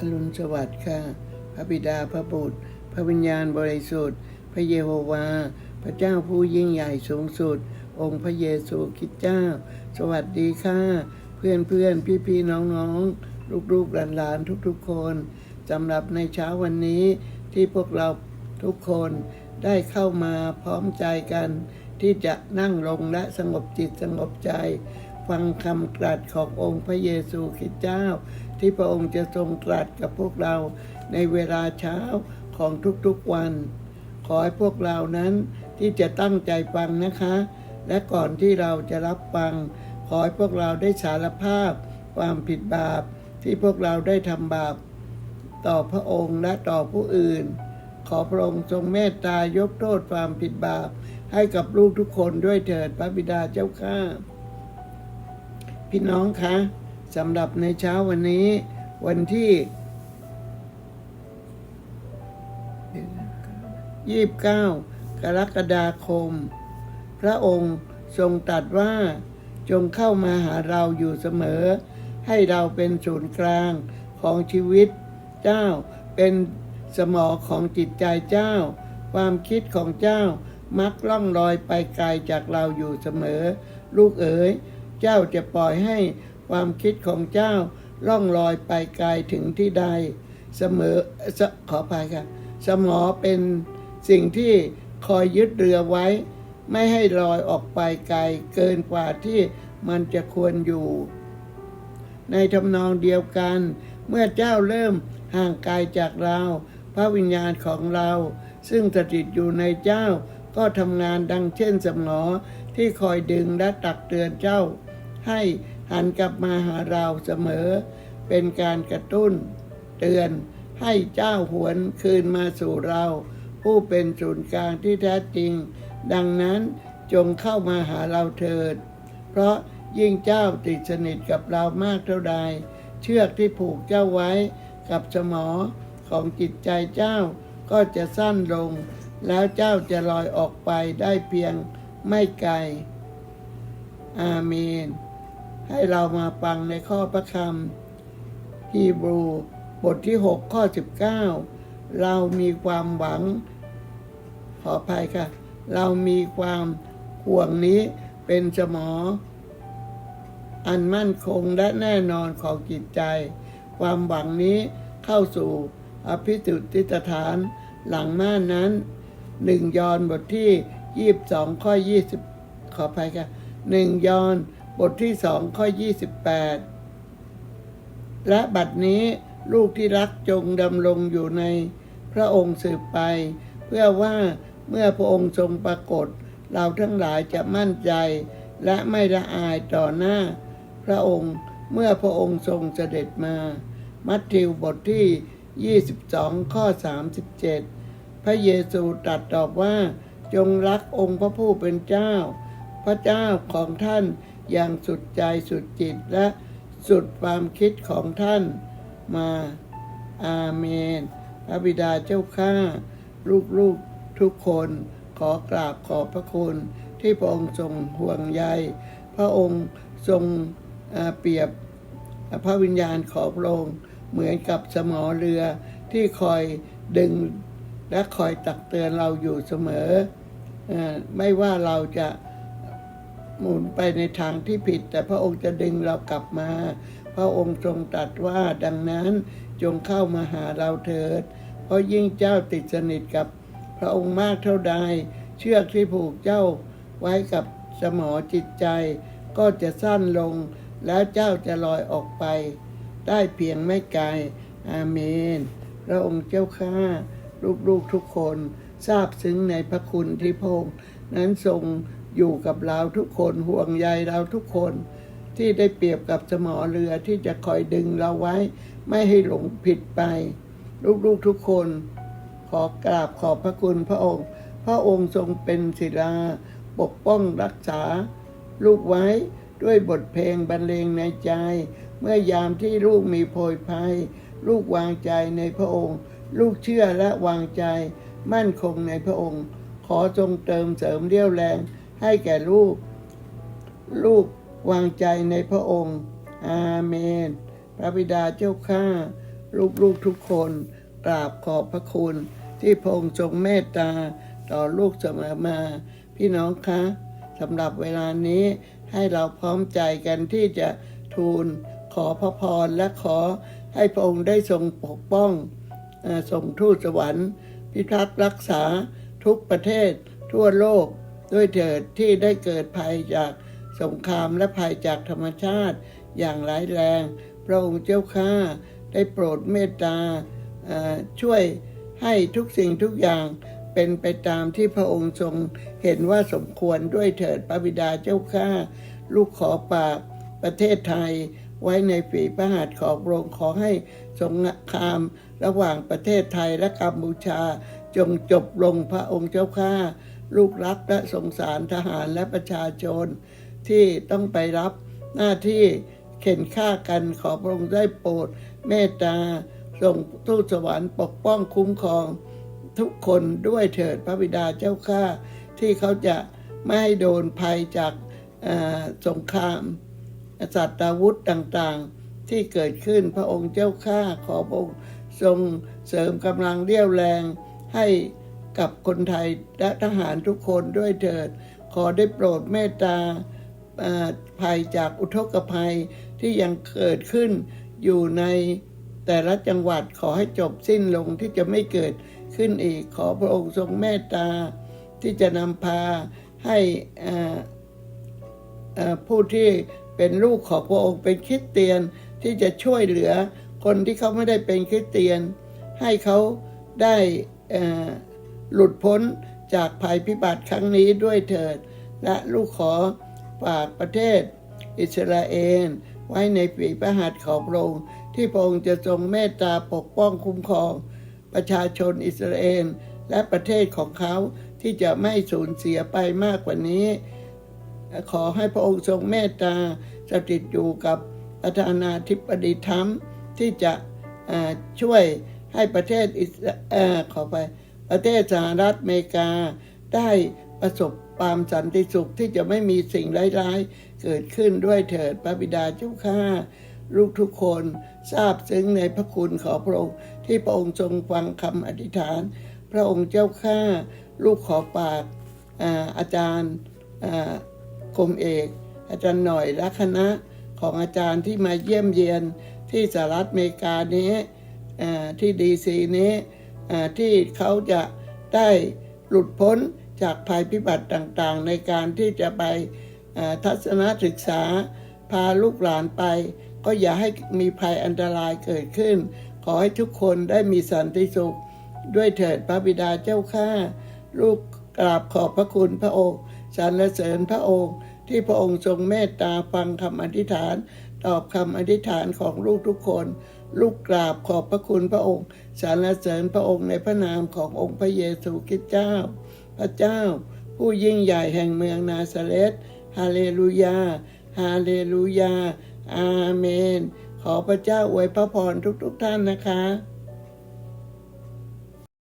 อรุณสวัสดิ์ค่ะ พระบิดาพระบุตร พระวิญญาณบริสุทธิ์ พระเยโฮวา พระเจ้าผู้ยิ่งใหญ่สูงสุด องค์พระเยซูคริสต์เจ้า สวัสดีค่ะ เพื่อนเพื่อนพี่พี่น้องน้องลูกลูกหลานหลานๆทุกๆคนสำหรับในเช้าวันนี้ที่พวกเราทุกคนได้เข้ามาพร้อมใจกัน ที่จะนั่งลงและสงบจิตสงบใจ ฟังคำตรัสขององค์พระเยซูคริสต์เจ้า ที่พระองค์จะทรงตรัสกับพวกเราในเวลาเช้าของทุกๆวัน ขอให้พวกเรานั้นที่จะตั้งใจฟังนะคะ และก่อนที่เราจะรับฟัง ขอให้พวกเราได้สารภาพ ความผิดบาปที่พวกเราได้ทำบาป ต่อพระองค์และต่อผู้อื่น ขอพระองค์ทรงเมตตายกโทษความผิดบาป ให้กับลูกทุกคนด้วยเถิดพระบิดาเจ้าข้าพี่น้องคะ สำหรับในเช้าวันนี้ วันที่ยี่บเก้ากรกฎาคม พระองค์ทรงตรัสว่าจงเข้ามาหาเราอยู่เสมอ ให้เราเป็นศูนย์กลางของชีวิตเจ้า เป็นสมองของจิตใจเจ้า ความคิดของเจ้ามักล่องลอยไปไกลจากเราอยู่เสมอ ลูกเอ๋ย เจ้าจะปล่อยให้ ความคิดของเจ้าล่องลอยไปไกลถึงที่ใดเสมอสขออภัยค่ะ สมอเป็นสิ่งที่คอยยึดเรือไว้ ไม่ให้ลอยออกไปไกลเกินกว่าที่มันจะควรอยู่ ในทำนองเดียวกัน เมื่อเจ้าเริ่มห่างไกลจากเรา พระวิญญาณของเรา ซึ่งสถิตอยู่ในเจ้าก็ทำงานดังเช่นสมอที่คอยดึงและตักเตือนเจ้า ให้ หันกลับมาหาเราเสมอ เป็นการกระตุ้น เตือนให้เจ้าหวนคืนมาสู่เรา ผู้เป็นศูนย์กลางที่แท้จริง ดังนั้นจงเข้ามาหาเราเถิด เพราะยิ่งเจ้าติดสนิทกับเรามากเท่าใด เชือกที่ผูกเจ้าไว้กับสมอของจิตใจเจ้าก็จะสั้นลง แล้วเจ้าจะลอยออกไปได้เพียงไม่ไกล อาเมน ให้เรามาฟังในข้อพระคำฮีบรูบทที่ 6 ข้อ 19 เรามีความหวัง ขออภัยค่ะ เรามีความห่วงนี้เป็นสมอ อันมั่นคงและแน่นอนของจิตใจ ความหวังนี้เข้าสู่อภิสุทธิสถานหลังม่านนั้นหนึ่งยอนบทที่ยี่บสองข้อยี่สิบขออภัยค่ะหนึ่งยอน บทที่สองข้อยี่สิบแปดและบัดนี้ลูกที่รักจงดำรงอยู่ในพระองค์สืบไป เพื่อว่าเมื่อพระองค์ทรงปรากฏ เราทั้งหลายจะมั่นใจ และไม่ละอายต่อหน้า พระองค์เมื่อพระองค์ทรงเสด็จมา มัทธิวบทที่ 22 ข้อ 37 พระเยซูตรัสตอบว่าจงรักองค์พระผู้เป็นเจ้า พระเจ้าของท่าน อย่างสุดใจสุดจิตและสุดความคิดของท่านมาอาเมน พระบิดาเจ้าข้าลูกๆทุกคนขอกราบขอบพระคุณที่พระองค์ทรงห่วงใย พระองค์ทรงเปรียบพระวิญญาณของพระองค์เหมือนกับสมอเรือที่คอยดึงและคอยตักเตือนเราอยู่เสมอ ไม่ว่าเราจะ หมุนไปในทางที่ผิด แต่พระองค์จะดึงเรากลับมา พระองค์ทรงตรัสว่าดังนั้นจงเข้ามาหาเราเถิด เพราะยิ่งเจ้าติดสนิทกับพระองค์มากเท่าใด เชือกที่ผูกเจ้าไว้กับสมอจิตใจ ก็จะสั้นลงแล้วเจ้าจะลอยออกไป ได้เพียงไม่ไกล อาเมน พระองค์เจ้าข้าลูกๆทุกคน ทราบซึ้งในพระคุณที่พระองค์นั้นทรง อยู่กับเราทุกคนห่วงใยเราทุกคนที่ได้เปรียบกับสมอเรือที่จะคอยดึงเราไว้ ไม่ให้หลงผิดไป ลูกๆทุกคน ขอกราบขอบพระคุณพระองค์ พระองค์ทรงเป็นศิลา ปกป้องรักษา ลูกไว้ด้วยบทเพลงบรรเลงในใจ เมื่อยามที่ลูกมีโพยภัย ลูกวางใจในพระองค์ ลูกเชื่อและวางใจ มั่นคงในพระองค์ ขอทรงเติมเสริมเรี่ยวแรง ให้แก่ลูก ลูกวางใจในพระองค์ อาเมน พระบิดาเจ้าข้า ลูกๆทุกคนกราบขอบพระคุณ ที่พระองค์ทรงเมตตา ต่อลูกเสมอมา พี่น้องคะสำหรับเวลานี้ให้เราพร้อมใจกันที่จะทูลขอพระพรและขอให้พระองค์ได้ทรงปกป้องอส่งทูตสวรรค์ พิทักษ์รักษาทุกประเทศทั่วโลก ด้วยเถิดที่ได้เกิดภัยจากสงครามและภัยจากธรรมชาติอย่างร้ายแรง พระองค์เจ้าข้าได้โปรดเมตตาช่วยให้ทุกสิ่งทุกอย่างเป็นไปตามที่พระองค์ทรงเห็นว่าสมควรด้วยเถิดพระบิดาเจ้าข้าลูกขอปากประเทศไทยไว้ในฝีพระหัตถ์ของพระองค์ขอให้สงครามระหว่างประเทศไทยและกัมพูชา จงจบลงพระองค์เจ้าข้า ลูกรักและสงสารทหารและประชาชน ที่ต้องไปรับหน้าที่เข็นฆ่ากันขอพระองค์ได้โปรดเมตตาส่งทูตสวรรค์ปกป้องคุ้มครอง ทุกคนด้วยเถิดพระบิดาเจ้าข้าที่เขาจะไม่ให้โดนภัยจากอ่อสงครามสัตว์อาวุธต่างๆ ที่เกิดขึ้นพระองค์เจ้าข้าขอพระองค์ทรงเสริมกำลังเรี่ยวแรงให้ กับคนไทยและทหารทุกคนด้วยเถิด ขอได้โปรดเมตตาเอ่อภัยจากอุทกภัยที่ยังเกิดขึ้นอยู่ในแต่ละจังหวัดขอให้จบสิ้นลงที่จะไม่เกิดขึ้นอีก ขอพระองค์ทรงเมตตา ที่จะนำพาให้ผู้ที่เป็นลูกของพระองค์เป็นคริสเตียนที่จะช่วยเหลือคนที่เขาไม่ได้เป็นคริสเตียน ให้เขาได้ หลุดพ้นจากภัยพิบัติครั้งนี้ด้วยเถิด และลูกขอฝากประเทศ อิสราเอลไว้ในฝีพระหัตถ์ของพระองค์ที่พระองค์จะทรงเมตตาปกป้องคุ้มครอง ประชาชนอิสราเอลและประเทศของเขาที่จะไม่สูญเสียไปมากกว่านี้ ขอให้พระองค์ทรงเมตตาสถิตอยู่กับประธานาธิบดีทรัมที่จะช่วยให้ประเทศอิสราเอ่อขอไป ประเทศสหรัฐอเมริกาได้ประสบความสันติสุขที่จะไม่มีสิ่งร้ายๆ เกิดขึ้นด้วยเถิดพระบิดาเจ้าข้าลูกทุกคนทราบซึ้งในพระคุณของพระองค์ ที่พระองค์ทรงฟังคำอธิษฐาน พระองค์เจ้าข้าลูกขอปากอาอาจารย์กรมเอก อาจารย์หน่อยและคณะของอาจารย์ที่มาเยี่ยมเยียนที่สหรัฐอเมริกานี้ที่ดีซีนี้ ที่เขาจะได้หลุดพ้นจากภัยพิบัติต่างๆ ในการที่จะไปทัศนศึกษาพาลูกหลานไป ก็อย่าให้มีภัยอันตรายเกิดขึ้น ขอให้ทุกคนได้มีสันติสุข ด้วยเถิดพระบิดาเจ้าข้าลูกกราบขอบพระคุณพระองค์สรรเสริญพระองค์ ที่พระองค์ทรงเมตตาฟังคำอธิษฐาน ตอบคำอธิษฐานของลูกทุกคน ลูกกราบขอบพระคุณพระองค์สรรเสริญพระองค์ในพระนามขององค์พระเยซูคริสต์เจ้า พระเจ้า ผู้ยิ่งใหญ่แห่งเมืองนาซาเรสฮาเลลูยา ฮาเลลูยา อาเมน ขอพระเจ้าอวยพระพรทุกๆทท่านนะคะ